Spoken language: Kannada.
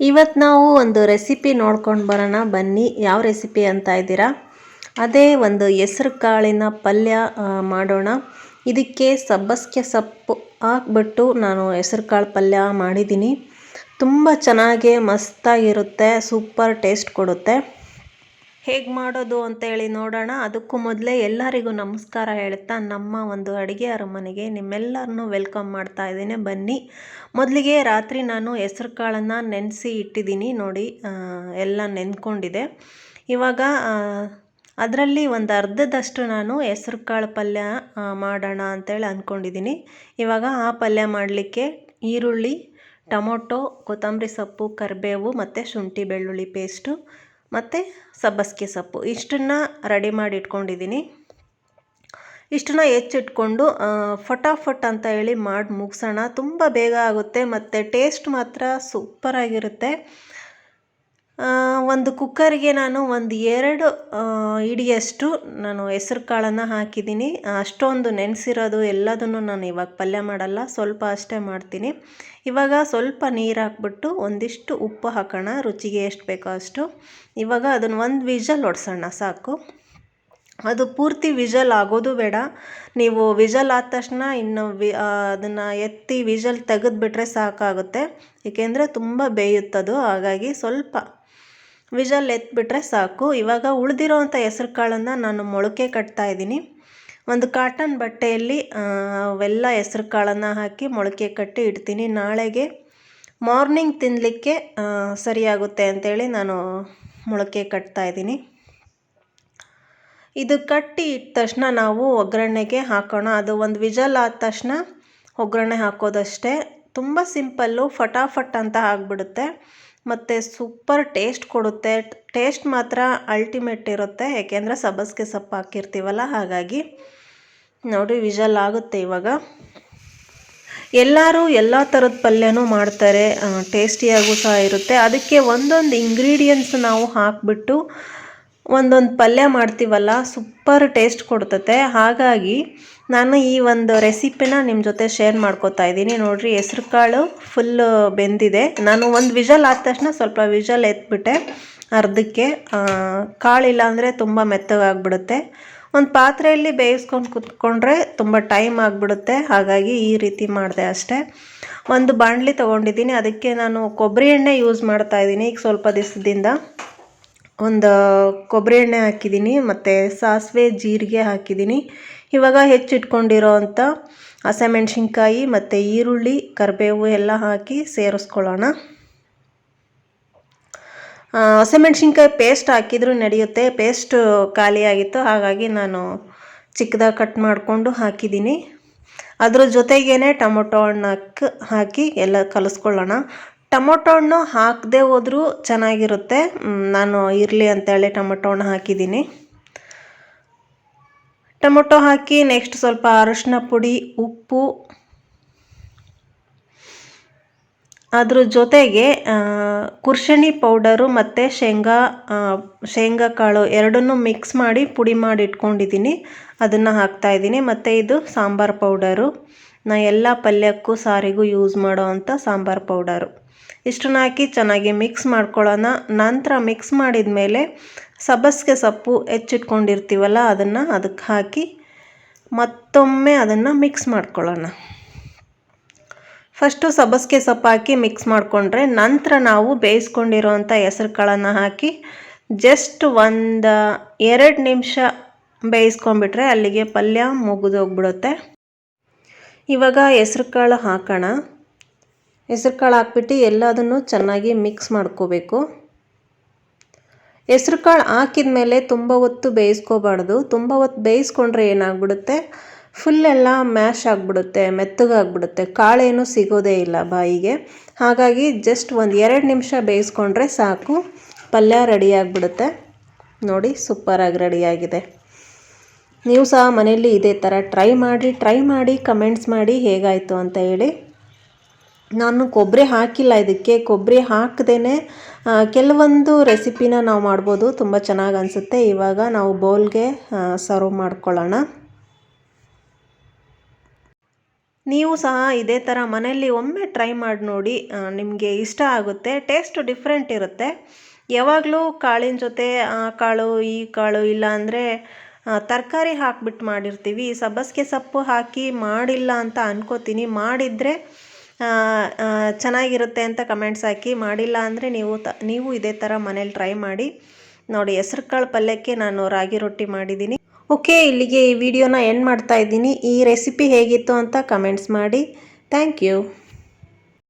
ಇವತ್ತು ನಾವು ಒಂದು ರೆಸಿಪಿ ನೋಡ್ಕೊಂಡು ಬರೋಣ. ಬನ್ನಿ, ಯಾವ ರೆಸಿಪಿ ಅಂತ ಇದ್ದೀರಾ? ಅದೇ ಒಂದು ಹೆಸ್ರು ಕಾಳಿನ ಪಲ್ಯ ಮಾಡೋಣ. ಇದಕ್ಕೆ ಸಬ್ಬಸಿಗೆ ಸೊಪ್ಪು ಹಾಕ್ಬಿಟ್ಟು ನಾನು ಹೆಸ್ರು ಕಾಳು ಪಲ್ಯ ಮಾಡಿದ್ದೀನಿ. ತುಂಬ ಚೆನ್ನಾಗಿ ಮಸ್ತಾಗಿರುತ್ತೆ, ಸೂಪರ್ ಟೇಸ್ಟ್ ಕೊಡುತ್ತೆ. ಹೇಗೆ ಮಾಡೋದು ಅಂತೇಳಿ ನೋಡೋಣ. ಅದಕ್ಕೂ ಮೊದಲೇ ಎಲ್ಲರಿಗೂ ನಮಸ್ಕಾರ ಹೇಳ್ತಾ ನಮ್ಮ ಒಂದು ಅಡುಗೆ ಅರಮನೆಗೆ ನಿಮ್ಮೆಲ್ಲರನ್ನೂ ವೆಲ್ಕಮ್ ಮಾಡ್ತಾ ಇದ್ದೀನಿ. ಬನ್ನಿ. ಮೊದಲಿಗೆ ರಾತ್ರಿ ನಾನು ಹೆಸ್ರು ಕಾಳನ್ನು ನೆನೆಸಿ ಇಟ್ಟಿದ್ದೀನಿ. ನೋಡಿ ಎಲ್ಲ ನೆನ್ಕೊಂಡಿದೆ. ಇವಾಗ ಅದರಲ್ಲಿ ಒಂದು ಅರ್ಧದಷ್ಟು ನಾನು ಹೆಸ್ರು ಕಾಳು ಪಲ್ಯ ಮಾಡೋಣ ಅಂತೇಳಿ ಅಂದ್ಕೊಂಡಿದ್ದೀನಿ ಇವಾಗ ಆ ಪಲ್ಯ ಮಾಡಲಿಕ್ಕೆ ಈರುಳ್ಳಿ, ಟೊಮೊಟೊ, ಕೊತ್ತಂಬರಿ ಸೊಪ್ಪು, ಕರಿಬೇವು ಮತ್ತು ಶುಂಠಿ ಬೆಳ್ಳುಳ್ಳಿ ಪೇಸ್ಟು ಮತ್ತು ಸಬ್ಬಸಿಗೆ ಸೊಪ್ಪು. ಇಷ್ಟನ್ನು ರೆಡಿ ಮಾಡಿ ಇಟ್ಕೊಂಡಿದ್ದೀನಿ. ಇಷ್ಟನ್ನ ಹೆಚ್ಚಿಟ್ಕೊಂಡು ಫಟಾಫಟ್ ಅಂತ ಹೇಳಿ ಮಾಡಿ ಮುಗಿಸೋಣ. ತುಂಬ ಬೇಗ ಆಗುತ್ತೆ ಮತ್ತು ಟೇಸ್ಟ್ ಮಾತ್ರ ಸೂಪರಾಗಿರುತ್ತೆ. ಒಂದು ಕುಕ್ಕರ್ಗೆ ನಾನು ಒಂದು ಎರಡು ಹಿಡಿಯಷ್ಟು ನಾನು ಹೆಸ್ರು ಕಾಳನ್ನು ಹಾಕಿದ್ದೀನಿ. ಅಷ್ಟೊಂದು ನೆನೆಸಿರೋದು ಎಲ್ಲದನ್ನು ನಾನು ಇವಾಗ ಪಲ್ಯ ಮಾಡಲ್ಲ, ಸ್ವಲ್ಪ ಅಷ್ಟೇ ಮಾಡ್ತೀನಿ. ಇವಾಗ ಸ್ವಲ್ಪ ನೀರು ಹಾಕ್ಬಿಟ್ಟು ಒಂದಿಷ್ಟು ಉಪ್ಪು ಹಾಕೋಣ, ರುಚಿಗೆ ಎಷ್ಟು ಬೇಕೋ ಅಷ್ಟು. ಇವಾಗ ಅದನ್ನು ಒಂದು ವಿಜಲ್ ಹೊಡ್ಸೋಣ ಸಾಕು. ಅದು ಪೂರ್ತಿ ವಿಜಲ್ ಆಗೋದು ಬೇಡ. ನೀವು ವಿಜಲ್ ಆದ ತಕ್ಷಣ ಇನ್ನು ವಿ ಅದನ್ನು ಎತ್ತಿ ವಿಜಲ್ ತೆಗೆದುಬಿಟ್ರೆ ಸಾಕಾಗುತ್ತೆ. ಏಕೆಂದರೆ ತುಂಬ ಬೇಯುತ್ತದು, ಹಾಗಾಗಿ ಸ್ವಲ್ಪ ವಿಜಲ್ ಎತ್ತಿಬಿಟ್ರೆ ಸಾಕು. ಇವಾಗ ಉಳಿದಿರೋವಂಥ ಹೆಸ್ರು ಕಾಳನ್ನು ನಾನು ಮೊಳಕೆ ಕಟ್ತಾ ಇದ್ದೀನಿ. ಒಂದು ಕಾಟನ್ ಬಟ್ಟೆಯಲ್ಲಿ ಅವೆಲ್ಲ ಹೆಸ್ರು ಕಾಳನ್ನು ಹಾಕಿ ಮೊಳಕೆ ಕಟ್ಟಿ ಇಡ್ತೀನಿ. ನಾಳೆಗೆ ಮಾರ್ನಿಂಗ್ ತಿನ್ನಲಿಕ್ಕೆ ಸರಿಯಾಗುತ್ತೆ ಅಂತೇಳಿ ನಾನು ಮೊಳಕೆ ಕಟ್ತಾ ಇದ್ದೀನಿ. ಇದು ಕಟ್ಟಿ ಇಟ್ಟ ತಕ್ಷಣ ನಾವು ಒಗ್ಗರಣೆಗೆ ಹಾಕೋಣ. ಅದು ಒಂದು ವಿಜಲ್ ಆದ ತಕ್ಷಣ ಒಗ್ಗರಣೆ ಹಾಕೋದಷ್ಟೇ. ತುಂಬ ಸಿಂಪಲ್ಲು, ಫಟಾಫಟ್ ಅಂತ ಆಗಿಬಿಡುತ್ತೆ. ಮತ್ತು ಸೂಪರ್ ಟೇಸ್ಟ್ ಕೊಡುತ್ತೆ. ಟೇಸ್ಟ್ ಮಾತ್ರ ಅಲ್ಟಿಮೇಟ್ ಇರುತ್ತೆ. ಏಕೆಂದರೆ ಸಬ್ಬಸಿಗೆ ಸೊಪ್ಪು ಹಾಕಿರ್ತೀವಲ್ಲ, ಹಾಗಾಗಿ ನೋಡಿ ವಿಜಲ್ ಆಗುತ್ತೆ ಇವಾಗ. ಎಲ್ಲರೂ ಎಲ್ಲ ಥರದ ಪಲ್ಯನೂ ಮಾಡ್ತಾರೆ. ಟೇಸ್ಟಿಯಾಗೂ ಸಹ ಇರುತ್ತೆ. ಅದಕ್ಕೆ ಒಂದೊಂದು ಇಂಗ್ರೀಡಿಯೆಂಟ್ಸ್ ನಾವು ಹಾಕಿಬಿಟ್ಟು ಒಂದೊಂದು ಪಲ್ಯ ಮಾಡ್ತೀವಲ್ಲ ಸೂಪರ್ ಟೇಸ್ಟ್ ಕೊಡ್ತತೆ. ಹಾಗಾಗಿ ನಾನು ಈ ಒಂದು ರೆಸಿಪಿನ ನಿಮ್ಮ ಜೊತೆ ಶೇರ್ ಮಾಡ್ಕೋತಾ ಇದ್ದೀನಿ. ನೋಡಿರಿ, ಹೆಸ್ರು ಕಾಳು ಫುಲ್ಲು ಬೆಂದಿದೆ. ನಾನು ಒಂದು ವಿಜಲ್ ಆದ ತಕ್ಷಣ ಸ್ವಲ್ಪ ವಿಜಲ್ ಎತ್ಬಿಟ್ಟೆ. ಅರ್ಧಕ್ಕೆ ಕಾಳು ಕಾಳಿಲ್ಲ ಅಂದರೆ ತುಂಬ ಮೆತ್ತಗಾಗ್ಬಿಡುತ್ತೆ. ಒಂದು ಪಾತ್ರೆಯಲ್ಲಿ ಬೇಯಿಸ್ಕೊಂಡು ಕುತ್ಕೊಂಡ್ರೆ ತುಂಬ ಟೈಮ್ ಆಗಿಬಿಡುತ್ತೆ. ಹಾಗಾಗಿ ಈ ರೀತಿ ಮಾಡಿದೆ ಅಷ್ಟೇ. ಒಂದು ಬಾಣಲಿ ತೊಗೊಂಡಿದ್ದೀನಿ. ಅದಕ್ಕೆ ನಾನು ಕೊಬ್ಬರಿ ಎಣ್ಣೆ ಯೂಸ್ ಮಾಡ್ತಾ ಇದ್ದೀನಿ ಈಗ ಸ್ವಲ್ಪ ದಿವಸದಿಂದ. ಒಂದು ಕೊಬ್ಬರಿ ಎಣ್ಣೆ ಹಾಕಿದ್ದೀನಿ. ಮತ್ತು ಸಾಸಿವೆ, ಜೀರಿಗೆ ಹಾಕಿದ್ದೀನಿ. ಇವಾಗ ಹೆಚ್ಚಿಟ್ಕೊಂಡಿರೋ ಅಂಥ ಹಸಿಮೆಣ್ಸಿನ್ಕಾಯಿ ಮತ್ತು ಈರುಳ್ಳಿ, ಕರಿಬೇವು ಎಲ್ಲ ಹಾಕಿ ಸೇರಿಸ್ಕೊಳ್ಳೋಣ. ಹಸಿಮೆಣ್ಸಿನ್ಕಾಯಿ ಪೇಸ್ಟ್ ಹಾಕಿದರೂ ನಡೆಯುತ್ತೆ. ಪೇಸ್ಟ್ ಖಾಲಿಯಾಗಿತ್ತು ಹಾಗಾಗಿ ನಾನು ಚಿಕ್ಕದಾಗಿ ಕಟ್ ಮಾಡಿಕೊಂಡು ಹಾಕಿದ್ದೀನಿ. ಅದ್ರ ಜೊತೆಗೇ ಟೊಮೊಟೊ ಹಣ್ಣು ಹಾಕಿ ಹಾಕಿ ಎಲ್ಲ ಕಲಿಸ್ಕೊಳ್ಳೋಣ. ಟೊಮೊಟೊ ಹಣ್ಣು ಹಾಕದೇ ಹೋದರೂ ಚೆನ್ನಾಗಿರುತ್ತೆ. ನಾನು ಇರಲಿ ಅಂತೇಳಿ ಟೊಮೊಟೊ ಹಣ್ಣು ಹಾಕಿದ್ದೀನಿ. ಟೊಮೊಟೊ ಹಾಕಿ ನೆಕ್ಸ್ಟ್ ಸ್ವಲ್ಪ ಅರಶಿನ ಪುಡಿ, ಉಪ್ಪು. ಅದ್ರ ಜೊತೆಗೆ ಕುರ್ಷಣಿ ಪೌಡರು ಮತ್ತು ಶೇಂಗಾ ಶೇಂಗಾ ಕಾಳು ಎರಡನ್ನೂ ಮಿಕ್ಸ್ ಮಾಡಿ ಪುಡಿ ಮಾಡಿ ಇಟ್ಕೊಂಡಿದ್ದೀನಿ. ಅದನ್ನು ಹಾಕ್ತಾಯಿದ್ದೀನಿ ಮತ್ತು ಇದು ಸಾಂಬಾರು ಪೌಡರು ನಾ ಎಲ್ಲ ಪಲ್ಯಕ್ಕೂ ಸಾರಿಗೂ ಯೂಸ್ ಮಾಡೋ ಅಂಥ ಸಾಂಬಾರು ಪೌಡರು ಇಷ್ಟನ್ನ ಹಾಕಿ ಚೆನ್ನಾಗಿ ಮಿಕ್ಸ್ ಮಾಡ್ಕೊಳ್ಳೋಣ. ನಂತರ ಮಿಕ್ಸ್ ಮಾಡಿದ ಮೇಲೆ ಸಬ್ಬಸಿಗೆ ಸೊಪ್ಪು ಹೆಚ್ಚಿಟ್ಕೊಂಡಿರ್ತೀವಲ್ಲ, ಅದನ್ನು ಅದಕ್ಕೆ ಹಾಕಿ ಮತ್ತೊಮ್ಮೆ ಅದನ್ನು ಮಿಕ್ಸ್ ಮಾಡ್ಕೊಳ್ಳೋಣ. ಫಸ್ಟು ಸಬ್ಬಸಿಗೆ ಸೊಪ್ಪು ಹಾಕಿ ಮಿಕ್ಸ್ ಮಾಡಿಕೊಂಡ್ರೆ ನಂತರ ನಾವು ಬೇಯಿಸ್ಕೊಂಡಿರೋಂಥ ಹೆಸ್ರು ಕಾಳನ್ನು ಹಾಕಿ ಜಸ್ಟ್ ಒಂದು ಎರಡು ನಿಮಿಷ ಬೇಯಿಸ್ಕೊಂಡ್ಬಿಟ್ರೆ ಅಲ್ಲಿಗೆ ಪಲ್ಯ ಮುಗಿದೋಗ್ಬಿಡುತ್ತೆ. ಇವಾಗ ಹೆಸ್ರು ಕಾಳು ಹಾಕೋಣ. ಹೆಸ್ರು ಕಾಳು ಹಾಕ್ಬಿಟ್ಟು ಎಲ್ಲದನ್ನು ಚೆನ್ನಾಗಿ ಮಿಕ್ಸ್ ಮಾಡ್ಕೋಬೇಕು. ಹೆಸ್ರು ಕಾಳು ಹಾಕಿದ ಮೇಲೆ ತುಂಬ ಹೊತ್ತು ಬೇಯಿಸ್ಕೋಬಾರ್ದು. ತುಂಬ ಹೊತ್ತು ಬೇಯಿಸ್ಕೊಂಡ್ರೆ ಏನಾಗ್ಬಿಡುತ್ತೆ? ಫುಲ್ ಎಲ್ಲ ಮ್ಯಾಶ್ ಆಗಿಬಿಡುತ್ತೆ ಮೆತ್ತಗಾಗ್ಬಿಡುತ್ತೆ ಕಾಳೇನು ಸಿಗೋದೇ ಇಲ್ಲ ಬಾಯಿಗೆ. ಹಾಗಾಗಿ ಜಸ್ಟ್ ಒಂದು ಎರಡು ನಿಮಿಷ ಬೇಯಿಸ್ಕೊಂಡ್ರೆ ಸಾಕು. ಪಲ್ಯ ರೆಡಿಯಾಗಿಬಿಡುತ್ತೆ ನೋಡಿ ಸೂಪರಾಗಿ ರೆಡಿಯಾಗಿದೆ ನೀವು ಸಹ ಮನೆಯಲ್ಲಿ ಇದೇ ಥರ ಟ್ರೈ ಮಾಡಿ ಟ್ರೈ ಮಾಡಿ ಕಮೆಂಟ್ಸ್ ಮಾಡಿ ಹೇಗಾಯಿತು ಅಂತ ಹೇಳಿ. ನಾನು ಕೊಬ್ಬರಿ ಹಾಕಿಲ್ಲ ಇದಕ್ಕೆ. ಕೊಬ್ಬರಿ ಹಾಕದೇ ಕೆಲವೊಂದು ರೆಸಿಪಿನ ನಾವು ಮಾಡ್ಬೋದು. ತುಂಬ ಚೆನ್ನಾಗಿ ಅನಿಸುತ್ತೆ. ಇವಾಗ ನಾವು ಬೌಲ್ಗೆ ಸರ್ವ್ ಮಾಡ್ಕೊಳ್ಳೋಣ. ನೀವು ಸಹ ಇದೇ ಥರ ಮನೆಯಲ್ಲಿ ಒಮ್ಮೆ ಟ್ರೈ ಮಾಡಿ ನೋಡಿ ನಿಮಗೆ ಇಷ್ಟ ಆಗುತ್ತೆ. ಟೇಸ್ಟ್ ಡಿಫ್ರೆಂಟ್ ಇರುತ್ತೆ. ಯಾವಾಗಲೂ ಕಾಳಿನ ಜೊತೆ, ಆ, ಕಾಳು, ಈ ಕಾಳು ಇಲ್ಲ ಅಂದರೆ ತರಕಾರಿ ಹಾಕ್ಬಿಟ್ಟು ಮಾಡಿರ್ತೀವಿ. ಸಬ್ಬಸಿಗೆ ಸೊಪ್ಪು ಹಾಕಿ ಮಾಡಿಲ್ಲ ಅಂತ ಅನ್ಕೋತೀನಿ. ಮಾಡಿದರೆ ಚೆನ್ನಾಗಿರುತ್ತೆ ಅಂತ ಕಮೆಂಟ್ಸ್ ಹಾಕಿ, ಮಾಡಿಲ್ಲ ಅಂದರೆ ನೀವು ತ, ನೀವು ಇದೇ ಥರ ಮನೇಲಿ ಟ್ರೈ ಮಾಡಿ. ನೋಡಿ ಹೆಸ್ರು ಕಾಳು ಪಲ್ಯಕ್ಕೆ ನಾನು ರಾಗಿ ರೊಟ್ಟಿ ಮಾಡಿದ್ದೀನಿ. ಓಕೆ, ಇಲ್ಲಿಗೆ ಈ ವಿಡಿಯೋನ ಎಂಡ್ ಮಾಡ್ತಾ ಇದ್ದೀನಿ. ಈ ರೆಸಿಪಿ ಹೇಗಿತ್ತು ಅಂತ ಕಮೆಂಟ್ಸ್ ಮಾಡಿ. Thank you